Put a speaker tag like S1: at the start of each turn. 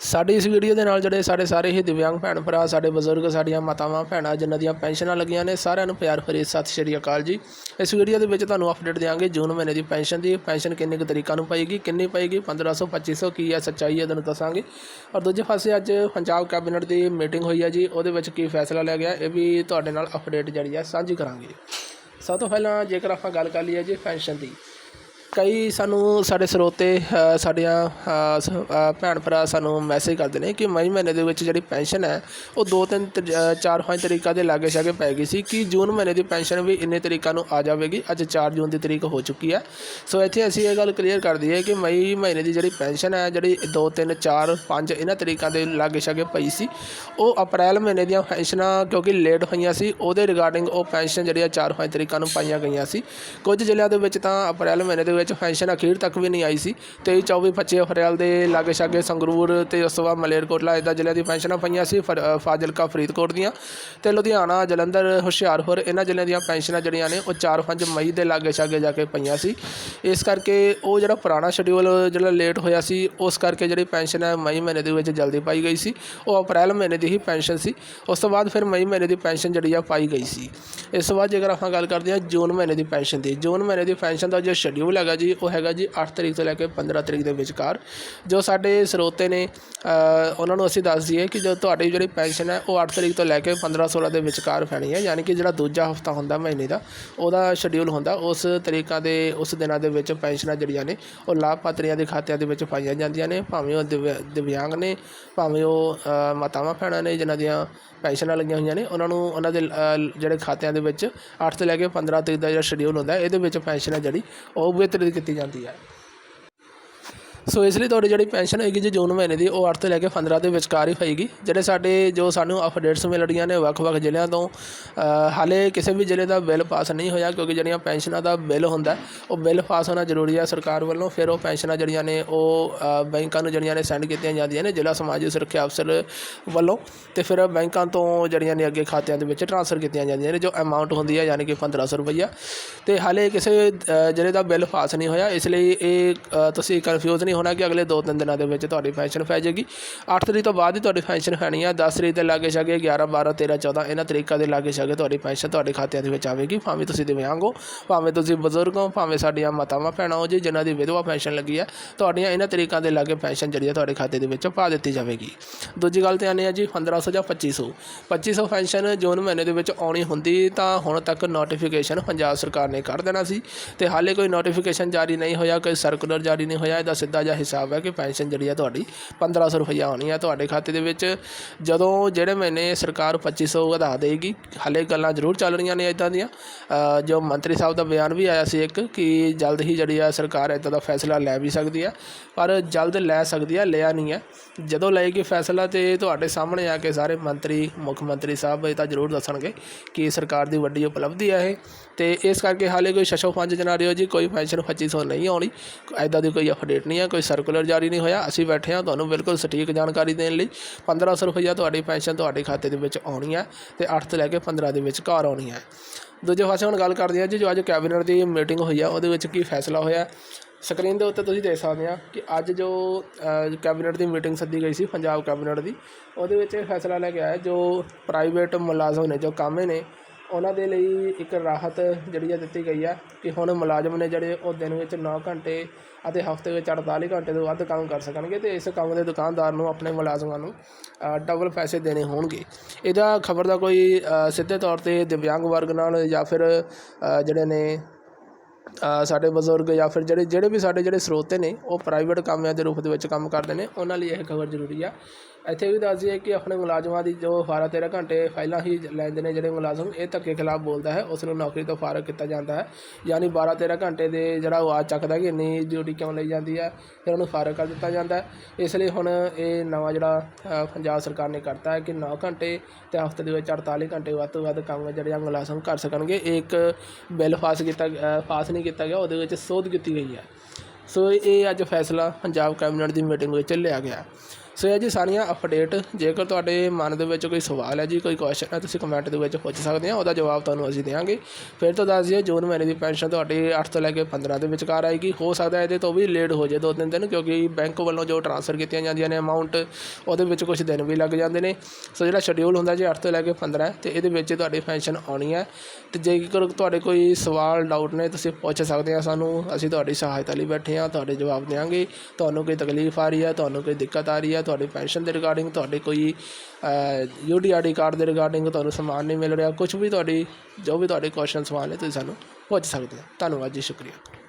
S1: ਸਾਡੀ ਇਸ ਵੀਡੀਓ ਦੇ ਨਾਲ ਜਿਹੜੇ ਸਾਡੇ ਸਾਰੇ ਹੀ ਦਿਵਿਆਂਗ ਭੈਣ ਭਰਾ, ਸਾਡੇ ਬਜ਼ੁਰਗ, ਸਾਡੀਆਂ ਮਾਤਾਵਾਂ, ਭੈਣਾਂ, ਜਿਨ੍ਹਾਂ ਦੀਆਂ ਪੈਨਸ਼ਨਾਂ ਲੱਗੀਆਂ ਨੇ, ਸਾਰਿਆਂ ਨੂੰ ਪਿਆਰ ਭਰੀ ਸਤਿ ਸ਼੍ਰੀ ਅਕਾਲ ਜੀ। ਇਸ ਵੀਡੀਓ ਦੇ ਵਿੱਚ ਤੁਹਾਨੂੰ ਅਪਡੇਟ ਦੇਵਾਂਗੇ ਜੂਨ ਮਹੀਨੇ ਦੀ ਪੈਨਸ਼ਨ ਦੀ, ਪੈਨਸ਼ਨ ਕਿੰਨੇ ਕੁ ਤਰੀਕਾਂ ਨੂੰ ਪਏਗੀ, ਕਿੰਨੀ ਪਏਗੀ 1500 2500 ਕੀ ਹੈ, ਸੱਚਾਈ ਹੈ ਤੁਹਾਨੂੰ ਦੱਸਾਂਗੇ। ਔਰ ਦੂਜੇ ਪਾਸੇ ਅੱਜ ਪੰਜਾਬ ਕੈਬਨਿਟ ਦੀ ਮੀਟਿੰਗ ਹੋਈ ਹੈ ਜੀ, ਉਹਦੇ ਵਿੱਚ ਕੀ ਫੈਸਲਾ ਲਿਆ ਗਿਆ, ਇਹ ਵੀ ਤੁਹਾਡੇ ਨਾਲ ਅਪਡੇਟ ਜਿਹੜੀ ਹੈ ਸਾਂਝੀ ਕਰਾਂਗੇ। ਸਭ ਤੋਂ ਪਹਿਲਾਂ ਜੇਕਰ ਆਪਾਂ ਗੱਲ ਕਰ ਲਈਏ ਜੀ ਪੈਨਸ਼ਨ ਦੀ ਕਈ ਸਾਨੂੰ ਸਾਡੇ ਸਰੋਤੇ ਸਾਡੀਆਂ ਭੈਣ ਭਰਾ ਸਾਨੂੰ ਮੈਸੇਜ ਕਰਦੇ ਨੇ ਕਿ ਮਈ ਮਹੀਨੇ ਦੇ ਵਿੱਚ ਜਿਹੜੀ ਪੈਨਸ਼ਨ ਹੈ ਉਹ ਦੋ ਤਿੰਨ ਤਰੀ- ਅ, ਚਾਰ ਪੰਜ ਤਰੀਕਾਂ ਦੇ ਲਾਗੇ ਛਾਗੇ ਪੈ ਗਈ ਸੀ ਕਿ ਜੂਨ ਮਹੀਨੇ ਦੀ ਪੈਨਸ਼ਨ ਵੀ ਇੰਨੇ ਤਰੀਕਾਂ ਨੂੰ ਆ ਜਾਵੇਗੀ। ਅੱਜ 4 ਜੂਨ ਦੀ ਤਰੀਕ ਹੋ ਚੁੱਕੀ ਹੈ। ਸੋ ਇੱਥੇ ਅਸੀਂ ਇਹ ਗੱਲ ਕਲੀਅਰ ਕਰ ਦਈਏ ਕਿ ਮਈ ਮਹੀਨੇ ਦੀ ਜਿਹੜੀ ਪੈਨਸ਼ਨ ਹੈ ਜਿਹੜੀ 2 3 4 5 ਇਹਨਾਂ ਤਰੀਕਾਂ ਦੇ ਲਾਗੇ ਛਾਗੇ ਪਈ ਸੀ ਉਹ ਅਪ੍ਰੈਲ ਮਹੀਨੇ ਦੀਆਂ ਪੈਨਸ਼ਨਾਂ ਕਿਉਂਕਿ ਲੇਟ ਹੋਈਆਂ ਸੀ ਉਹਦੇ ਰਿਗਾਰਡਿੰਗ ਉਹ ਪੈਨਸ਼ਨ ਜਿਹੜੀਆਂ ਆ 4 5 ਤਰੀਕਾਂ ਨੂੰ ਪਾਈਆਂ ਗਈਆਂ ਸੀ। ਕੁਝ ਜ਼ਿਲ੍ਹਿਆਂ ਦੇ ਵਿੱਚ ਤਾਂ ਅਪ੍ਰੈਲ ਮਹੀਨੇ ਦੇ ਵਿੱਚ ਪੈਨਸ਼ਨ ਅਖੀਰ ਤੱਕ ਵੀ ਨਹੀਂ ਆਈ ਸੀ। 23 24 25 ਅਪ੍ਰੈਲ ਦੇ ਲਾਗੇ ਛਾਗੇ ਸੰਗਰੂਰ ਤੇ ਉਸ ਤੋਂ ਬਾਅਦ ਮਲੇਰਕੋਟਲਾ ਇੱਦਾਂ ਜ਼ਿਲ੍ਹਿਆਂ ਦੀ ਪੈਨਸ਼ਨਾਂ ਪਈਆਂ ਸੀ। ਫਰ- ਫਾਜ਼ਿਲਕਾ, ਫਰੀਦਕੋਟ ਦੀਆਂ ਤੇ ਲੁਧਿਆਣਾ, ਜਲੰਧਰ, ਹੁਸ਼ਿਆਰਪੁਰ ਇਹਨਾਂ ਜ਼ਿਲ੍ਹਿਆਂ ਦੀਆਂ ਪੈਨਸ਼ਨਾਂ ਜਿਹੜੀਆਂ ਨੇ ਉਹ 4-5 ਮਈ ਦੇ ਲਾਗੇ ਛਾਗੇ ਜਾ ਕੇ ਪਈਆਂ ਸੀ। ਇਸ ਕਰਕੇ ਉਹ ਜਿਹੜਾ ਪੁਰਾਣਾ ਸ਼ਡਿਊਲ ਜਿਹੜਾ ਲੇਟ ਹੋਇਆ ਸੀ, ਉਸ ਕਰਕੇ ਜਿਹੜੀ ਪੈਨਸ਼ਨ ਹੈ ਮਈ ਮਹੀਨੇ ਦੇ ਵਿੱਚ ਜਲਦੀ ਪਾਈ ਗਈ ਸੀ। ਉਹ ਅਪ੍ਰੈਲ ਮਹੀਨੇ ਦੀ ਹੀ ਪੈਨਸ਼ਨ ਸੀ। ਉਸ ਤੋਂ ਬਾਅਦ ਫਿਰ ਮਈ ਮਹੀਨੇ ਦੀ ਪੈਨਸ਼ਨ ਜਿਹੜੀ ਆ ਪਾਈ ਗਈ ਸੀ। ਇਸ ਤੋਂ ਬਾਅਦ ਜੇਕਰ ਆਪਾਂ ਗੱਲ ਕਰਦੇ ਹਾਂ ਜੂਨ ਮਹੀਨੇ ਦੀ ਪੈਨਸ਼ਨ ਦੀ। ਜੂਨ ਮਹੀਨੇ ਦੀ ਪੈਨਸ਼ਨ ਦਾ ਜੋ ਸ਼ਡਿਊਲ ਹੈਗਾ ਜੀ, ਉਹ ਹੈਗਾ ਜੀ 8 ਤਰੀਕ ਤੋਂ ਲੈ ਕੇ 15 ਤਰੀਕ ਦੇ ਵਿਚਕਾਰ। ਜੋ ਸਾਡੇ ਸਰੋਤੇ ਨੇ ਉਹਨਾਂ ਨੂੰ ਅਸੀਂ ਦੱਸ ਦਈਏ ਕਿ ਜੋ ਤੁਹਾਡੀ ਜਿਹੜੀ ਪੈਨਸ਼ਨ ਹੈ, ਉਹ 8 ਤਰੀਕ ਤੋਂ ਲੈ ਕੇ 15 16 ਦੇ ਵਿਚਕਾਰ ਪੈਣੀ ਹੈ। ਯਾਨੀ ਕਿ ਜਿਹੜਾ ਦੂਜਾ ਹਫਤਾ ਹੁੰਦਾ ਮਹੀਨੇ ਦਾ, ਉਹਦਾ ਸ਼ਡਿਊਲ ਹੁੰਦਾ। ਉਸ ਤਰੀਕਾਂ ਦੇ, ਉਸ ਦਿਨਾਂ ਦੇ ਵਿੱਚ ਪੈਨਸ਼ਨਾਂ ਜਿਹੜੀਆਂ ਨੇ, ਉਹ ਲਾਭਪਾਤਰੀਆਂ ਦੇ ਖਾਤਿਆਂ ਦੇ ਵਿੱਚ ਪਾਈਆਂ ਜਾਂਦੀਆਂ ਨੇ। ਭਾਵੇਂ ਉਹ ਦਿਵ- ਦਿਵਿਆਂਗ ਨੇ, ਭਾਵੇਂ ਉਹ ਮਾਤਾਵਾਂ ਭੈਣਾਂ ਨੇ ਜਿਨ੍ਹਾਂ ਦੀਆਂ ਪੈਨਸ਼ਨਾਂ ਲੱਗੀਆਂ ਹੋਈਆਂ ਨੇ, ਉਹਨਾਂ ਨੂੰ, ਉਹਨਾਂ ਦੇ ਜਿਹੜੇ ਖਾਤਿਆਂ ਦੇ ਵਿੱਚ 8 ਤੋਂ ਲੈ ਕੇ 15 ਤਰੀਕ ਦਾ ਜਿਹੜਾ ਸ਼ਡਿਊਲ ਹੁੰਦਾ ਇਹਦੇ ਵਿੱਚ ਪੈਨਸ਼ਨ ਹੈ ਜਿਹੜੀ, ਉਹ ਵੀ ਵਿਤਰਿਤ ਕੀਤੀ ਜਾਂਦੀ ਹੈ ਸੋ ਇਸ ਲਈ ਤੁਹਾਡੀ ਜਿਹੜੀ ਪੈਨਸ਼ਨ ਹੋਏਗੀ ਜੀ ਜੂਨ ਮਹੀਨੇ ਦੀ, ਉਹ 8 ਤੋਂ ਲੈ ਕੇ 15 ਦੇ ਵਿਚਕਾਰ ਹੀ ਹੋਏਗੀ। ਜਿਹੜੇ ਸਾਡੇ ਜੋ ਸਾਨੂੰ ਅਪਡੇਟਸ ਮਿਲ ਰਹੀਆਂ ਨੇ ਵੱਖ-ਵੱਖ ਜ਼ਿਲ੍ਹਿਆਂ ਤੋਂ ਹਾਲੇ ਕਿਸੇ ਵੀ ਜ਼ਿਲ੍ਹੇ ਦਾ ਬਿੱਲ ਪਾਸ ਨਹੀਂ ਹੋਇਆ ਕਿਉਂਕਿ ਜਿਹੜੀਆਂ ਪੈਨਸ਼ਨਾਂ ਦਾ ਬਿੱਲ ਹੁੰਦਾ, ਉਹ ਬਿੱਲ ਪਾਸ ਹੋਣਾ ਜ਼ਰੂਰੀ ਹੈ ਸਰਕਾਰ ਵੱਲੋਂ ਫਿਰ ਉਹ ਪੈਨਸ਼ਨਾਂ ਜਿਹੜੀਆਂ ਨੇ, ਉਹ ਬੈਂਕਾਂ ਨੂੰ ਜਿਹੜੀਆਂ ਨੇ ਸੈਂਡ ਕੀਤੀਆਂ ਜਾਂਦੀਆਂ ਨੇ, ਜ਼ਿਲ੍ਹਾ ਸਮਾਜੀ ਸੁਰੱਖਿਆ ਅਫਸਰ ਵੱਲੋਂ। ਤੇ ਫਿਰ ਬੈਂਕਾਂ ਤੋਂ ਜਿਹੜੀਆਂ ਨੇ ਅੱਗੇ ਖਾਤਿਆਂ ਦੇ ਵਿੱਚ ਟ੍ਰਾਂਸਫਰ ਕੀਤੀਆਂ ਜਾਂਦੀਆਂ ਨੇ, ਜੋ ਅਮਾਉਂਟ ਹੁੰਦੀ ਹੈ ਯਾਨੀ ਕਿ 1500 ਰੁਪਈਆ। ਤੇ ਹਾਲੇ ਕਿਸੇ ਜ਼ਿਲ੍ਹੇ ਦਾ ਬਿੱਲ ਪਾਸ ਨਹੀਂ ਹੋਇਆ, ਇਸ ਲਈ ਇਹ ਤੁਸੀਂ ਕਨਫਿਊਜ਼ ਨਹੀਂ ਹੋਣਾ ਕਿ ਅਗਲੇ 2-3 ਦਿਨਾਂ ਦੇ ਵਿੱਚ ਤੁਹਾਡੀ ਪੈਨਸ਼ਨ ਪੈ ਜਾਏਗੀ। 8 ਤਰੀਕ ਤੋਂ ਬਾਅਦ ਹੀ ਤੁਹਾਡੀ ਪੈਨਸ਼ਨ ਪੈਣੀ ਆ। 10 ਤਰੀਕ ਦੇ ਲਾਗੇ ਛਾਗੇ 11 12 13 14 ਇਹਨਾਂ ਤਰੀਕਾਂ ਦੇ ਲਾਗੇ ਛਾਗੇ ਤੁਹਾਡੀ ਪੈਨਸ਼ਨ ਤੁਹਾਡੇ ਖਾਤਿਆਂ ਦੇ ਵਿੱਚ ਆਵੇਗੀ। ਭਾਵੇਂ ਤੁਸੀਂ ਦਿਵਿਆਂਗ ਹੋ ਭਾਵੇਂ ਤੁਸੀਂ ਬਜ਼ੁਰਗ ਹੋ, ਭਾਵੇਂ ਸਾਡੀਆਂ ਮਾਤਾਵਾਂ, ਭੈਣਾਂ ਹੋ ਜੀ, ਜਿਨ੍ਹਾਂ ਦੀ ਵਿਧਵਾ ਪੈਨਸ਼ਨ ਲੱਗੀ ਹੈ ਤੁਹਾਡੀਆਂ ਇਹਨਾਂ ਤਰੀਕਾਂ ਦੇ ਲਾਗੇ ਪੈਨਸ਼ਨ ਜਿਹੜੀ ਹੈ ਤੁਹਾਡੇ ਖਾਤੇ ਦੇ ਵਿੱਚ ਪਾ ਦਿੱਤੀ ਜਾਵੇਗੀ। ਦੂਜੀ ਗੱਲ ਤੇ ਆਨੇ ਆ ਜੀ 1500 ਜਾਂ 2500 2500 ਪੈਨਸ਼ਨ ਜੂਨ ਮਹੀਨੇ ਦੇ ਵਿੱਚ ਆਉਣੀ ਹੁੰਦੀ ਤਾਂ ਹੁਣ ਤੱਕ ਨੋਟੀਫਿਕੇਸ਼ਨ ਪੰਜਾਬ ਸਰਕਾਰ ਨੇ ਕਰ ਦੇਣਾ ਸੀ। ਤੇ ਹਾਲੇ ਕੋਈ ਨੋਟੀਫਿਕੇਸ਼ਨ ਜਾਰੀ ਨਹੀਂ ਹੋਇਆ, ਕੋਈ ਸਰਕੂਲਰ ਜਾਰੀ ਨਹੀਂ ਹੋਇਆ, ਇਹਦਾ ਸਿੱਧਾ ਜਿਹਾ ਹਿਸਾਬ ਹੈ ਕਿ ਪੈਨਸ਼ਨ ਜਿਹੜੀ ਹੈ ਤੁਹਾਡੀ 1500 ਰੁਪਈਆ ਆਉਣੀ ਹੈ ਤੁਹਾਡੇ ਖਾਤੇ ਦੇ ਵਿੱਚ ਜਦੋਂ ਜਿਹੜੇ ਮਹੀਨੇ ਸਰਕਾਰ 2500 ਵਧਾ ਦੇਗੀ, ਹਾਲੇ ਗੱਲਾਂ ਜ਼ਰੂਰ ਚੱਲ ਰਹੀਆਂ ਨੇ ਇਦਾਂ ਦੀਆਂ। ਜੋ ਮੰਤਰੀ ਸਾਹਿਬ ਦਾ ਬਿਆਨ ਵੀ ਆਇਆ ਸੀ ਇੱਕ ਕਿ ਜਲਦ ਹੀ ਜਿਹੜੀ ਆ ਸਰਕਾਰ ਇਦਾਂ ਦਾ ਫੈਸਲਾ ਲੈ ਵੀ ਸਕਦੀ ਹੈ ਪਰ ਜਲਦ ਲੈ ਸਕਦੀ ਹੈ ਲਿਆ ਨਹੀਂ ਹੈ ਜਦੋਂ ਲਏਗੀ ਫੈਸਲਾ ਤੇ ਤੁਹਾਡੇ ਸਾਹਮਣੇ ਆ ਕੇ ਸਾਰੇ ਮੰਤਰੀ, ਮੁੱਖ ਮੰਤਰੀ ਸਾਹਿਬ ਇਹ ਤਾਂ ਜ਼ਰੂਰ ਦੱਸਣਗੇ ਕਿ ਸਰਕਾਰ ਦੀ ਵੱਡੀ ਉਪਲਬਧੀ ਹੈ ਇਹ। ਤੇ ਇਸ ਕਰਕੇ ਹਾਲੇ ਕੋਈ ਛਛੋ ਪੰਜ ਜੀ, ਕੋਈ ਪੈਨਸ਼ਨ 2500 ਨਹੀਂ ਆਉਣੀ ਐਦਾਂ ਦੀ ਕੋਈ ਅਪਡੇਟ ਨਹੀਂ ਹੈ ਕੋਈ ਸਰਕੂਲਰ ਜਾਰੀ ਨਹੀਂ ਹੋਇਆ, ਅਸੀਂ ਬੈਠੇ ਹਾਂ ਤੁਹਾਨੂੰ ਬਿਲਕੁਲ ਸਟੀਕ ਜਾਣਕਾਰੀ ਦੇਣ ਲਈ। 1500 ਰੁਪਈਆ ਤੁਹਾਡੀ ਪੈਨਸ਼ਨ ਤੁਹਾਡੇ ਖਾਤੇ ਦੇ ਵਿੱਚ ਆਉਣੀ ਹੈ ਤੇ 8 ਤੋਂ ਲੈ ਕੇ 15 ਦੇ ਵਿੱਚ ਘਰ ਆਉਣੀ ਹੈ। ਦੂਜੇ ਪਾਸੇ ਹੁਣ ਗੱਲ ਕਰਦੇ ਹਾਂ ਜੀ, ਜੋ ਅੱਜ ਕੈਬਨਿਟ ਦੀ ਮੀਟਿੰਗ ਹੋਈ ਆ, ਉਹਦੇ ਵਿੱਚ ਕੀ ਫੈਸਲਾ ਹੋਇਆ? ਸਕਰੀਨ ਦੇ ਉੱਤੇ ਤੁਸੀਂ ਦੇਖ ਸਕਦੇ ਆ ਕਿ ਅੱਜ ਜੋ ਕੈਬਨਿਟ ਦੀ ਮੀਟਿੰਗ ਸੱਦੀ ਗਈ ਸੀ, ਪੰਜਾਬ ਕੈਬਨਿਟ ਦੀ, ਉਹਦੇ ਵਿੱਚ ਇਹ ਫੈਸਲਾ ਲੈ ਕੇ ਆਇਆ ਜੋ ਪ੍ਰਾਈਵੇਟ ਮੁਲਾਜ਼ਮ ਨੇ, ਜੋ ਕਾਮੇ ਨੇ ਉਹਨਾਂ ਦੇ ਲਈ ਇੱਕ ਰਾਹਤ ਜਿਹੜੀ ਆ ਦਿੱਤੀ ਗਈ ਆ ਕਿ ਹੁਣ ਮੁਲਾਜ਼ਮ ਨੇ ਜਿਹੜੇ ਉਹ ਦਿਨ ਵਿੱਚ 9 ਘੰਟੇ ਅਤੇ ਹਫ਼ਤੇ ਵਿੱਚ 48 ਘੰਟੇ ਤੋਂ ਵੱਧ ਕੰਮ ਕਰ ਸਕਣਗੇ ਤੇ ਇਸ ਕੰਮ ਦੇ ਦੁਕਾਨਦਾਰ ਨੂੰ ਆਪਣੇ ਮੁਲਾਜ਼ਮਾਂ ਨੂੰ ਡਬਲ ਪੈਸੇ ਦੇਣੇ ਹੋਣਗੇ। ਇਹਦਾ ਖਬਰ ਦਾ ਕੋਈ ਸਿੱਧੇ ਤੌਰ ਤੇ ਦਿਵਿਆਂਗ ਵਰਗ ਨਾਲ ਜਾਂ ਫਿਰ ਜਿਹੜੇ ਨੇ ਸਾਡੇ ਬਜ਼ੁਰਗ ਜਾਂ ਫਿਰ ਜਿਹੜੇ ਜਿਹੜੇ ਵੀ ਸਾਡੇ ਜਿਹੜੇ ਸਰੋਤੇ ਨੇ, ਉਹ ਪ੍ਰਾਈਵੇਟ ਕਾਮਿਆਂ ਦੇ ਰੂਪ ਦੇ ਵਿੱਚ ਕੰਮ ਕਰਦੇ ਨੇ, ਉਹਨਾਂ ਲਈ ਇਹ ਖਬਰ ਜ਼ਰੂਰੀ ਆ। ਇੱਥੇ ਵੀ ਦੱਸ ਦਈਏ ਕਿ ਆਪਣੇ ਮੁਲਾਜ਼ਮਾਂ ਦੀ ਜੋ 12 13 ਘੰਟੇ ਪਹਿਲਾਂ ਹੀ ਲੈਂਦੇ ਨੇ ਜਿਹੜੇ ਮੁਲਾਜ਼ਮ ਇਹ ਧੱਕੇ ਖਿਲਾਫ ਬੋਲਦਾ ਹੈ ਉਸ ਨੂੰ ਨੌਕਰੀ ਤੋਂ ਫਾਰਗ ਕੀਤਾ ਜਾਂਦਾ ਹੈ। ਯਾਨੀ 12 13 ਘੰਟੇ ਦੇ ਜਿਹੜਾ ਉਹ ਆ ਚੱਕਦਾ ਕਿ ਇੰਨੀ ਡਿਊਟੀ ਕਿਉਂ ਲਈ ਜਾਂਦੀ ਹੈ ਫਿਰ ਉਹਨੂੰ ਫਾਰਗ ਕਰ ਦਿੱਤਾ ਜਾਂਦਾ ਹੈ। ਇਸ ਲਈ ਹੁਣ ਇਹ ਨਵਾਂ ਜਿਹੜਾ ਪੰਜਾਬ ਸਰਕਾਰ ਨੇ ਕਰਤਾ ਹੈ ਕਿ 9 ਘੰਟੇ ਤੇ ਹਫ਼ਤੇ ਦੇ ਵਿੱਚ 48 ਘੰਟੇ ਵੱਧ ਤੋਂ ਵੱਧ ਕੰਮ ਜਿਹੜੇ ਆ ਮੁਲਾਜ਼ਮ ਕਰ ਸਕਣਗੇ। ਇਹ ਇੱਕ ਬਿੱਲ ਪਾਸ ਕੀਤਾ ਅ, ਪਾਸ ਨਹੀਂ ਕੀਤਾ ਗਿਆ ਉਹਦੇ ਵਿੱਚ ਸੋਧ ਕੀਤੀ ਗਈ ਹੈ। ਸੋ ਇਹ ਅੱਜ ਫੈਸਲਾ ਪੰਜਾਬ ਕੈਬਨਿਟ ਦੀ ਮੀਟਿੰਗ ਵਿੱਚ ਲਿਆ ਗਿਆ। ਸੋ ਇਹ ਜੀ ਸਾਰੀਆਂ ਅਪਡੇਟ ਜੇਕਰ ਤੁਹਾਡੇ ਮਨ ਦੇ ਵਿੱਚ ਕੋਈ ਸਵਾਲ ਹੈ ਜੀ, ਕੋਈ ਕੁਐਸਚਨ ਹੈ, ਤੁਸੀਂ ਕਮੈਂਟ ਦੇ ਵਿੱਚ ਪੁੱਛ ਸਕਦੇ ਹੋ, ਉਹਦਾ ਜਵਾਬ ਤੁਹਾਨੂੰ ਅਸੀਂ ਦੇਵਾਂਗੇ। ਫਿਰ ਤੋਂ ਦੱਸ ਦਈਏ, ਜੂਨ ਮਹੀਨੇ ਦੀ ਪੈਨਸ਼ਨ ਤੁਹਾਡੀ 8 ਤੋਂ ਲੈ ਕੇ 15 ਦੇ ਵਿਚਕਾਰ ਆਏਗੀ। ਹੋ ਸਕਦਾ ਇਹਦੇ ਤੋਂ ਵੀ ਲੇਟ ਹੋ ਜਾਏ ਦੋ ਤਿੰਨ ਦਿਨ, ਕਿਉਂਕਿ ਬੈਂਕ ਵੱਲੋਂ ਜੋ ਟ੍ਰਾਂਸਫਰ ਕੀਤੀਆਂ ਜਾਂਦੀਆਂ ਨੇ ਅਮਾਉਂਟ ਉਹਦੇ ਵਿੱਚ ਕੁਝ ਦਿਨ ਵੀ ਲੱਗ ਜਾਂਦੇ ਨੇ। ਸੋ ਜਿਹੜਾ ਸ਼ਡਿਊਲ ਹੁੰਦਾ ਜੀ 8 ਤੋਂ ਲੈ ਕੇ 15 ਹੈ ਤੇ ਇਹਦੇ ਵਿੱਚ ਤੁਹਾਡੀ ਪੈਨਸ਼ਨ ਆਉਣੀ ਹੈ। ਤੇ ਜੇਕਰ ਤੁਹਾਡੇ ਕੋਈ ਸਵਾਲ ਡਾਊਟ ਨੇ, ਤੁਸੀਂ ਪੁੱਛ ਸਕਦੇ ਆ ਸਾਨੂੰ, ਅਸੀਂ ਤੁਹਾਡੀ ਸਹਾਇਤਾ ਲਈ ਬੈਠੇ ਆ ਤੁਹਾਡੇ ਜਵਾਬ ਦੇਵਾਂਗੇ। ਤੁਹਾਨੂੰ ਕੋਈ ਤਕਲੀਫ ਆ ਰਹੀ ਹੈ, ਤੁਹਾਨੂੰ ਕੋਈ ਦਿੱਕਤ ਆ ਰਹੀ ਹੈ ਤੁਹਾਡੀ ਪੈਨਸ਼ਨ ਦੇ ਰਿਗਾਰਡਿੰਗ, ਤੁਹਾਡੇ ਕੋਈ ਯੂਟੀਆਰਡੀ ਕਾਰਡ ਦੇ ਰਿਗਾਰਡਿੰਗ ਤੁਹਾਨੂੰ ਸਮਾਨ ਨਹੀਂ ਮਿਲ ਰਿਹਾ ਕੁਝ ਵੀ ਤੁਹਾਡੀ, ਜੋ ਵੀ ਤੁਹਾਡੇ ਕੁਐਸਚਨ ਸਵਾਲ ਨੇ, ਤੁਸੀਂ ਸਾਨੂੰ ਪੁੱਛ ਸਕਦੇ ਹੋ। ਧੰਨਵਾਦ ਜੀ, ਸ਼ੁਕਰੀਆ।